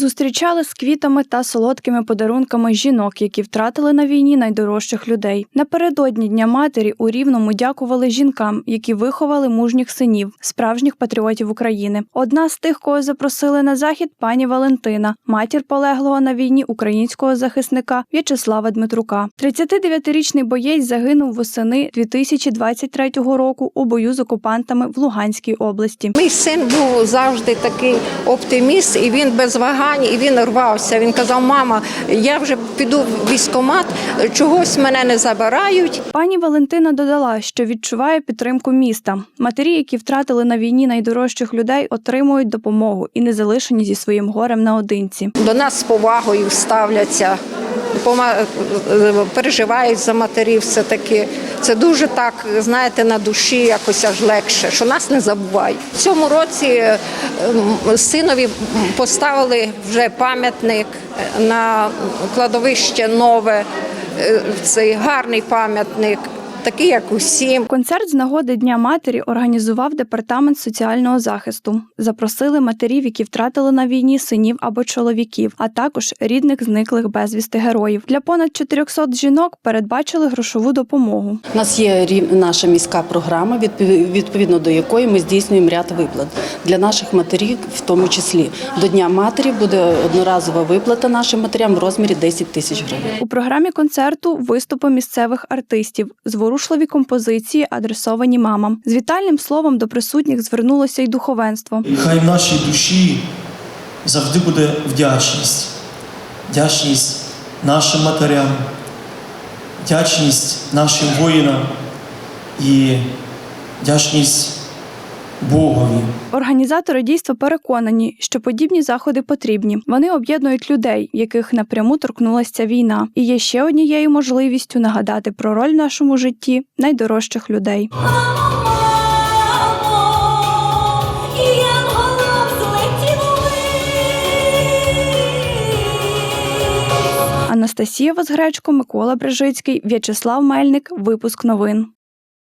зустрічали з квітами та солодкими подарунками жінок, які втратили на війні найдорожчих людей. Напередодні Дня матері у Рівному дякували жінкам, які виховали мужніх синів, справжніх патріотів України. Одна з тих, кого запросили на захід, пані Валентина, матір полеглого на війні українського захисника В'ячеслава Дмитрука. 39-річний боєць загинув восени 2023 року у бою з окупантами в Луганській області. Мій син був завжди такий оптиміст, і він без вагань, і він рвався. Він казав: мама, я вже піду в військомат, чогось мене не забирають. Пані Валентина додала, що відчуває підтримку міста. Матері, які втратили на війні найдорожчих людей, отримують допомогу і не залишені зі своїм горем наодинці. До нас з повагою ставляться, переживають за матерів. Все таки це дуже так, знаєте, на душі якось аж легше, що нас не забувають. В цьому році е, синові поставили вже пам'ятник на кладовище нове. Е, Цей гарний пам'ятник, такий як усім. Концерт з нагоди Дня матері організував департамент соціального захисту. Запросили матерів, які втратили на війні синів або чоловіків, а також рідних зниклих безвісти героїв. Для понад 400 жінок передбачили грошову допомогу. У нас є наша міська програма, відпов- відповідно до якої ми здійснюємо ряд виплат для наших матерів, в тому числі до Дня матері буде одноразова виплата нашим матерям в розмірі 10 тисяч гривень. У програмі концерту виступи місцевих артистів, зворушливі композиції, адресовані мамам. З вітальним словом до присутніх звернулося й духовенство. Хай в нашій душі завжди буде вдячність. Вдячність нашим матерям, вдячність нашим воїнам і вдячність Богові. Організатори дійства переконані, що подібні заходи потрібні. Вони об'єднують людей, яких напряму торкнулася ця війна, і є ще однією можливістю нагадати про роль в нашому житті найдорожчих людей. Анастасія Возгречко, Микола Брижицький, В'ячеслав Мельник. Випуск новин.